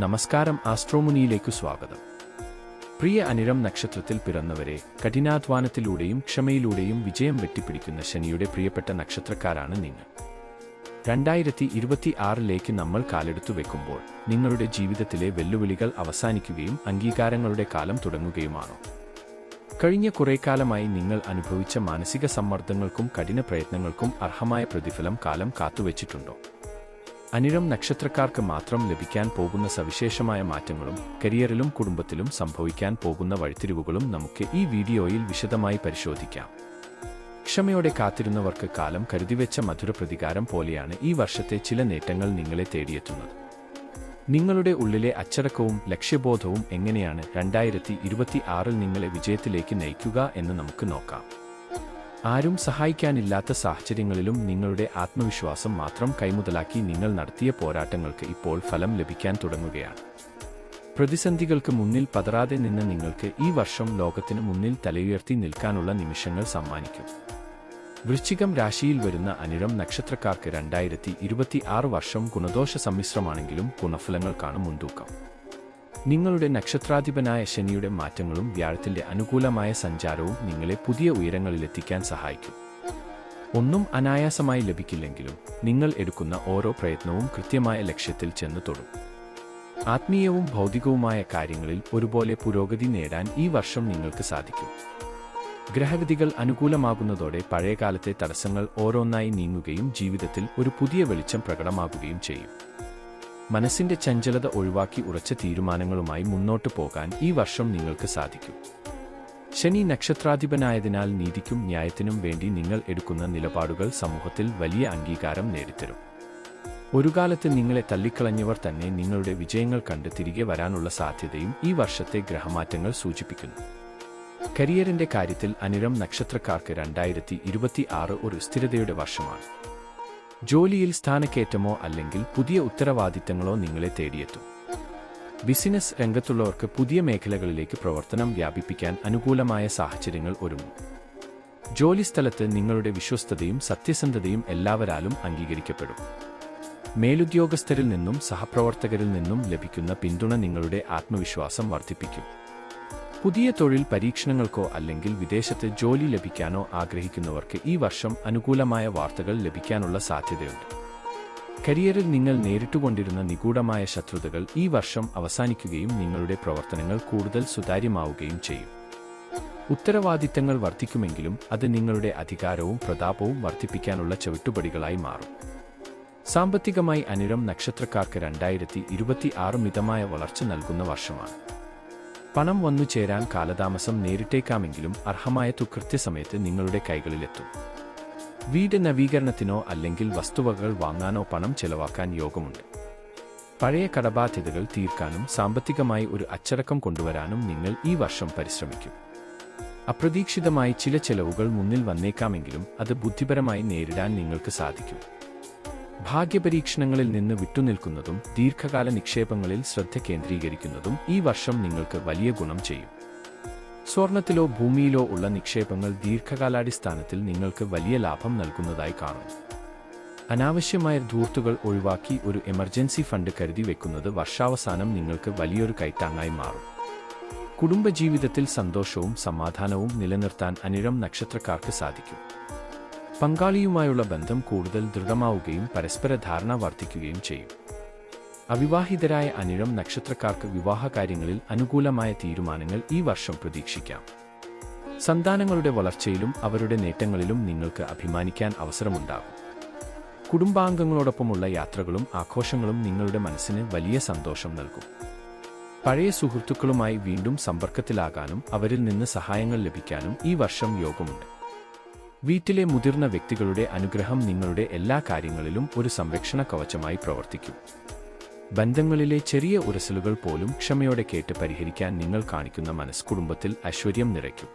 നമസ്കാരം ആസ്ട്രോമുനിയിലേക്ക് സ്വാഗതം. പ്രിയ അനിരം നക്ഷത്രത്തിൽ പിറന്നവരെ കഠിനാധ്വാനത്തിലൂടെയും ക്ഷമയിലൂടെയും വിജയം വെട്ടിപ്പിടിക്കുന്ന ശനിയുടെ പ്രിയപ്പെട്ട നക്ഷത്രക്കാരാണ് നിങ്ങൾ. രണ്ടായിരത്തി ഇരുപത്തി ആറിലേക്ക് നമ്മൾ കാലെടുത്തു വെക്കുമ്പോൾ നിങ്ങളുടെ ജീവിതത്തിലെ വെല്ലുവിളികൾ അവസാനിക്കുകയും അംഗീകാരങ്ങളുടെ കാലം തുടങ്ങുകയുമാണോ? കഴിഞ്ഞ കുറേ കാലമായി നിങ്ങൾ അനുഭവിച്ച മാനസിക സമ്മർദ്ദങ്ങൾക്കും കഠിന പ്രയത്നങ്ങൾക്കും അർഹമായ പ്രതിഫലം കാലം കാത്തുവച്ചിട്ടുണ്ടോ? അനിഴം നക്ഷത്രക്കാർക്ക് മാത്രം ലഭിക്കാൻ പോകുന്ന സവിശേഷമായ മാറ്റങ്ങളും കരിയറിലും കുടുംബത്തിലും സംഭവിക്കാൻ പോകുന്ന വഴിത്തിരിവുകളും നമുക്ക് ഈ വീഡിയോയിൽ വിശദമായി പരിശോധിക്കാം. ക്ഷമയോടെ കാത്തിരുന്നവർക്ക് കാലം കരുതിവെച്ച മധുരപ്രതികാരം പോലെയാണ് ഈ വർഷത്തെ ചില നേട്ടങ്ങൾ നിങ്ങളെ തേടിയെത്തുന്നത്. നിങ്ങളുടെ ഉള്ളിലെ അച്ചടക്കവും ലക്ഷ്യബോധവും എങ്ങനെയാണ് രണ്ടായിരത്തി ഇരുപത്തി ആറിൽ നിങ്ങളെ വിജയത്തിലേക്ക് നയിക്കുക എന്ന് നമുക്ക് നോക്കാം. ആരും സഹായിക്കാനില്ലാത്ത സാഹചര്യങ്ങളിലും നിങ്ങളുടെ ആത്മവിശ്വാസം മാത്രം കൈമുതലാക്കി നിങ്ങൾ നടത്തിയ പോരാട്ടങ്ങൾക്ക് ഇപ്പോൾ ഫലം ലഭിക്കാൻ തുടങ്ങുകയാണ്. പ്രതിസന്ധികൾക്ക് മുന്നിൽ പതറാതെ നിന്ന് നിങ്ങൾക്ക് ഈ വർഷം ലോകത്തിന് മുന്നിൽ തലയുയർത്തി നിൽക്കാനുള്ള നിമിഷങ്ങൾ സമ്മാനിക്കും. വൃശ്ചികം രാശിയിൽ വരുന്ന അനിഴം നക്ഷത്രക്കാർക്ക് രണ്ടായിരത്തി ഇരുപത്തി ആറ് വർഷം ഗുണദോഷ സമ്മിശ്രമാണെങ്കിലും ഗുണഫലങ്ങൾക്കാണ് കാണും മുൻതൂക്കം. നിങ്ങളുടെ നക്ഷത്രാധിപനായ ശനിയുടെ മാറ്റങ്ങളും വ്യാഴത്തിന്റെ അനുകൂലമായ സഞ്ചാരവും നിങ്ങളെ പുതിയ ഉയരങ്ങളിലെത്തിക്കാൻ സഹായിക്കും. ഒന്നും അനായാസമായി ലഭിക്കില്ലെങ്കിലും നിങ്ങൾ എടുക്കുന്ന ഓരോ പ്രയത്നവും കൃത്യമായ ലക്ഷ്യത്തിൽ ചെന്ന് തൊടും. ആത്മീയവും ഭൗതികവുമായ കാര്യങ്ങളിൽ ഒരുപോലെ പുരോഗതി നേടാൻ ഈ വർഷം നിങ്ങൾക്ക് സാധിക്കും. ഗ്രഹഗതികൾ അനുകൂലമാകുന്നതോടെ പഴയകാലത്തെ തടസ്സങ്ങൾ ഓരോന്നായി നീങ്ങുകയും ജീവിതത്തിൽ ഒരു പുതിയ വെളിച്ചം പ്രകടമാകുകയും ചെയ്യും. മനസ്സിന്റെ ചഞ്ചലത ഒഴിവാക്കി ഉറച്ച തീരുമാനങ്ങളുമായി മുന്നോട്ടു പോകാൻ ഈ വർഷം നിങ്ങൾക്ക് സാധിക്കും. ശനി നക്ഷത്രാധിപനായതിനാൽ നീതിക്കും ന്യായത്തിനും വേണ്ടി നിങ്ങൾ എടുക്കുന്ന നിലപാടുകൾ സമൂഹത്തിൽ വലിയ അംഗീകാരം നേടിത്തരും. ഒരു കാലത്ത് നിങ്ങളെ തള്ളിക്കളഞ്ഞവർ തന്നെ നിങ്ങളുടെ വിജയങ്ങൾ കണ്ട് തിരികെ വരാനുള്ള സാധ്യതയും ഈ വർഷത്തെ ഗ്രഹമാറ്റങ്ങൾ സൂചിപ്പിക്കുന്നു. കരിയറിന്റെ കാര്യത്തിൽ അനിരം നക്ഷത്രക്കാർക്ക് രണ്ടായിരത്തി ഇരുപത്തി ഒരു സ്ഥിരതയുടെ വർഷമാണ്. ജോലിയിൽ സ്ഥാനക്കയറ്റമോ അല്ലെങ്കിൽ പുതിയ ഉത്തരവാദിത്തങ്ങളോ നിങ്ങളെ തേടിയെത്തും. ബിസിനസ് രംഗത്തുള്ളവർക്ക് പുതിയ മേഖലകളിലേക്ക് പ്രവർത്തനം വ്യാപിപ്പിക്കാൻ അനുകൂലമായ സാഹചര്യങ്ങൾ ഒരുങ്ങും. ജോലിസ്ഥലത്ത് നിങ്ങളുടെ വിശ്വസ്തതയും സത്യസന്ധതയും എല്ലാവരാലും അംഗീകരിക്കപ്പെടും. മേലുദ്യോഗസ്ഥരിൽ നിന്നും സഹപ്രവർത്തകരിൽ നിന്നും ലഭിക്കുന്ന പിന്തുണ നിങ്ങളുടെ ആത്മവിശ്വാസം വർദ്ധിപ്പിക്കും. പുതിയ തൊഴിൽ പരീക്ഷണങ്ങൾക്കോ അല്ലെങ്കിൽ വിദേശത്ത് ജോലി ലഭിക്കാനോ ആഗ്രഹിക്കുന്നവർക്ക് ഈ വർഷം അനുകൂലമായ വാർത്തകൾ ലഭിക്കാനുള്ള സാധ്യതയുണ്ട്. കരിയറിൽ നിങ്ങൾ നേരിട്ടുകൊണ്ടിരുന്ന നിഗൂഢമായ ശത്രുതകൾ ഈ വർഷം അവസാനിക്കുകയും നിങ്ങളുടെ പ്രവർത്തനങ്ങൾ കൂടുതൽ സുതാര്യമാവുകയും ചെയ്യും. ഉത്തരവാദിത്തങ്ങൾ വർദ്ധിക്കുമെങ്കിലും അത് നിങ്ങളുടെ അധികാരവും പ്രതാപവും വർദ്ധിപ്പിക്കാനുള്ള ചവിട്ടുപടികളായി മാറും. സാമ്പത്തികമായി അനിരം നക്ഷത്രക്കാർക്ക് രണ്ടായിരത്തി മിതമായ വളർച്ച നൽകുന്ന വർഷമാണ്. പണം വന്നു ചേരാൻ കാലതാമസം നേരിട്ടേക്കാമെങ്കിലും അർഹമായ തു കൃത്യസമയത്ത് നിങ്ങളുടെ കൈകളിലെത്തും. വീട് നവീകരണത്തിനോ അല്ലെങ്കിൽ വസ്തുവകകൾ വാങ്ങാനോ പണം ചെലവാക്കാൻ യോഗമുണ്ട്. പഴയ കടബാധ്യതകൾ തീർക്കാനും സാമ്പത്തികമായി ഒരു അച്ചടക്കം കൊണ്ടുവരാനും നിങ്ങൾ ഈ വർഷം പരിശ്രമിക്കും. അപ്രതീക്ഷിതമായി ചില ചെലവുകൾ മുന്നിൽ വന്നേക്കാമെങ്കിലും അത് ബുദ്ധിപരമായി നേരിടാൻ നിങ്ങൾക്ക് സാധിക്കും. ഭാഗ്യപരീക്ഷണങ്ങളിൽ നിന്ന് വിട്ടുനിൽക്കുന്നതും ദീർഘകാല നിക്ഷേപങ്ങളിൽ ശ്രദ്ധ കേന്ദ്രീകരിക്കുന്നതും ഈ വർഷം നിങ്ങൾക്ക് വലിയ ഗുണം ചെയ്യും. സ്വർണത്തിലോ ഭൂമിയിലോ ഉള്ള നിക്ഷേപങ്ങൾ ദീർഘകാലാടിസ്ഥാനത്തിൽ നിങ്ങൾക്ക് വലിയ ലാഭം നൽകുന്നതായി കാണും അനാവശ്യമായ ധൂർത്തുകൾ ഒഴിവാക്കി ഒരു എമർജൻസി ഫണ്ട് കരുതി വെക്കുന്നത് വർഷാവസാനം നിങ്ങൾക്ക് വലിയൊരു കൈത്താങ്ങായി മാറും. കുടുംബജീവിതത്തിൽ സന്തോഷവും സമാധാനവും നിലനിർത്താൻ അനിഴം നക്ഷത്രക്കാർക്ക് സാധിക്കും. പങ്കാളിയുമായുള്ള ബന്ധം കൂടുതൽ ദൃഢമാവുകയും പരസ്പര ധാരണ വർദ്ധിക്കുകയും ചെയ്യും. അവിവാഹിതരായ അനിഴം നക്ഷത്രക്കാർക്ക് വിവാഹകാര്യങ്ങളിൽ അനുകൂലമായ തീരുമാനങ്ങൾ ഈ വർഷം പ്രതീക്ഷിക്കാം. സന്താനങ്ങളുടെ വളർച്ചയിലും അവരുടെ നേട്ടങ്ങളിലും നിങ്ങൾക്ക് അഭിമാനിക്കാൻ അവസരമുണ്ടാകും. കുടുംബാംഗങ്ങളോടൊപ്പമുള്ള യാത്രകളും ആഘോഷങ്ങളും നിങ്ങളുടെ മനസ്സിന് വലിയ സന്തോഷം നൽകും. പഴയ സുഹൃത്തുക്കളുമായി വീണ്ടും സമ്പർക്കത്തിലാകാനും അവരിൽ നിന്ന് സഹായങ്ങൾ ലഭിക്കാനും ഈ വർഷം യോഗമുണ്ട്. വീട്ടിലെ മുതിർന്ന വ്യക്തികളുടെ അനുഗ്രഹം നിങ്ങളുടെ എല്ലാ കാര്യങ്ങളിലും ഒരു സംരക്ഷണ കവചമായി പ്രവർത്തിക്കും. ബന്ധങ്ങളിലെ ചെറിയ ഉരസലുകൾ പോലും ക്ഷമയോടെ കേട്ട് പരിഹരിക്കാൻ നിങ്ങൾ കാണിക്കുന്ന മനസ് കുടുംബത്തിൽ ഐശ്വര്യം നിറയ്ക്കും.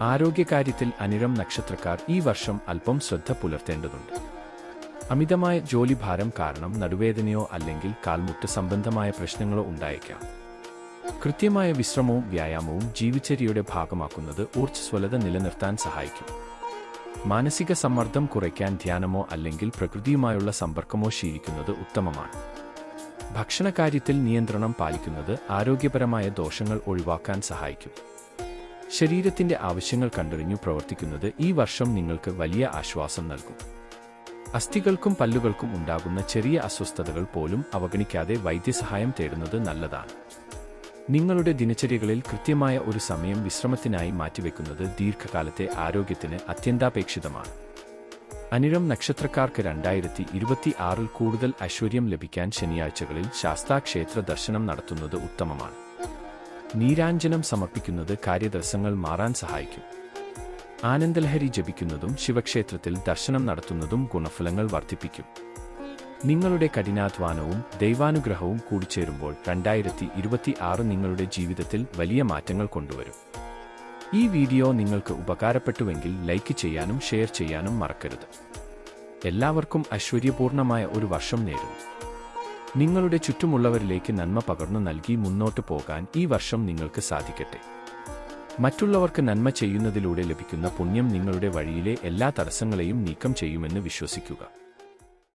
ആരോഗ്യകാര്യത്തിൽ അനിഴം നക്ഷത്രക്കാർ ഈ വർഷം അല്പം ശ്രദ്ധ പുലർത്തേണ്ടതുണ്ട്. അമിതമായ ജോലിഭാരം കാരണം നടുവേദനയോ അല്ലെങ്കിൽ കാൽമുട്ട് സംബന്ധമായ പ്രശ്നങ്ങളോ ഉണ്ടായേക്കാം. കൃത്യമായ വിശ്രമവും വ്യായാമവും ജീവിച്ചര്യയുടെ ഭാഗമാക്കുന്നത് ഊർജസ്വലത നിലനിർത്താൻ സഹായിക്കും. മാനസിക സമ്മർദ്ദം കുറയ്ക്കാൻ ധ്യാനമോ അല്ലെങ്കിൽ പ്രകൃതിയുമായുള്ള സമ്പർക്കമോ ശീലിക്കുന്നത് ഉത്തമമാണ്. ഭക്ഷണകാര്യത്തിൽ നിയന്ത്രണം പാലിക്കുന്നത് ആരോഗ്യപരമായ ദോഷങ്ങൾ ഒഴിവാക്കാൻ സഹായിക്കും. ശരീരത്തിന്റെ ആവശ്യങ്ങൾ കണ്ടറിഞ്ഞു പ്രവർത്തിക്കുന്നത് ഈ വർഷം നിങ്ങൾക്ക് വലിയ ആശ്വാസം നൽകും. അസ്ഥികൾക്കും പല്ലുകൾക്കും ഉണ്ടാകുന്ന ചെറിയ അസ്വസ്ഥതകൾ പോലും അവഗണിക്കാതെ വൈദ്യസഹായം തേടുന്നത് നല്ലതാണ്. നിങ്ങളുടെ ദിനചര്യകളിൽ കൃത്യമായ ഒരു സമയം വിശ്രമത്തിനായി മാറ്റിവെക്കുന്നത് ദീർഘകാലത്തെ ആരോഗ്യത്തിന് അത്യന്താപേക്ഷിതമാണ്. അനിഴം നക്ഷത്രക്കാർക്ക് രണ്ടായിരത്തി ഇരുപത്തി ആറിൽ കൂടുതൽ ഐശ്വര്യം ലഭിക്കാൻ ശനിയാഴ്ചകളിൽ ശാസ്താക്ഷേത്ര ദർശനം നടത്തുന്നത് ഉത്തമമാണ്. നീരാഞ്ജനം സമർപ്പിക്കുന്നത് കാര്യദർശങ്ങൾ മാറാൻ സഹായിക്കും. ആനന്ദലഹരി ജപിക്കുന്നതും ശിവക്ഷേത്രത്തിൽ ദർശനം നടത്തുന്നതും ഗുണഫലങ്ങൾ വർദ്ധിപ്പിക്കും. നിങ്ങളുടെ കഠിനാധ്വാനവും ദൈവാനുഗ്രഹവും കൂടിച്ചേരുമ്പോൾ രണ്ടായിരത്തി ഇരുപത്തി ആറ് നിങ്ങളുടെ ജീവിതത്തിൽ വലിയ മാറ്റങ്ങൾ കൊണ്ടുവരും. ഈ വീഡിയോ നിങ്ങൾക്ക് ഉപകാരപ്പെട്ടുവെങ്കിൽ ലൈക്ക് ചെയ്യാനും ഷെയർ ചെയ്യാനും മറക്കരുത്. എല്ലാവർക്കും ഐശ്വര്യപൂർണമായ ഒരു വർഷം നേരുന്നു. നിങ്ങളുടെ ചുറ്റുമുള്ളവരിലേക്ക് നന്മ പകർന്നു നൽകി മുന്നോട്ട് പോകാൻ ഈ വർഷം നിങ്ങൾക്ക് സാധിക്കട്ടെ. മറ്റുള്ളവർക്ക് നന്മ ചെയ്യുന്നതിലൂടെ ലഭിക്കുന്ന പുണ്യം നിങ്ങളുടെ വഴിയിലെ എല്ലാ തടസ്സങ്ങളെയും നീക്കം ചെയ്യുമെന്ന് വിശ്വസിക്കുക.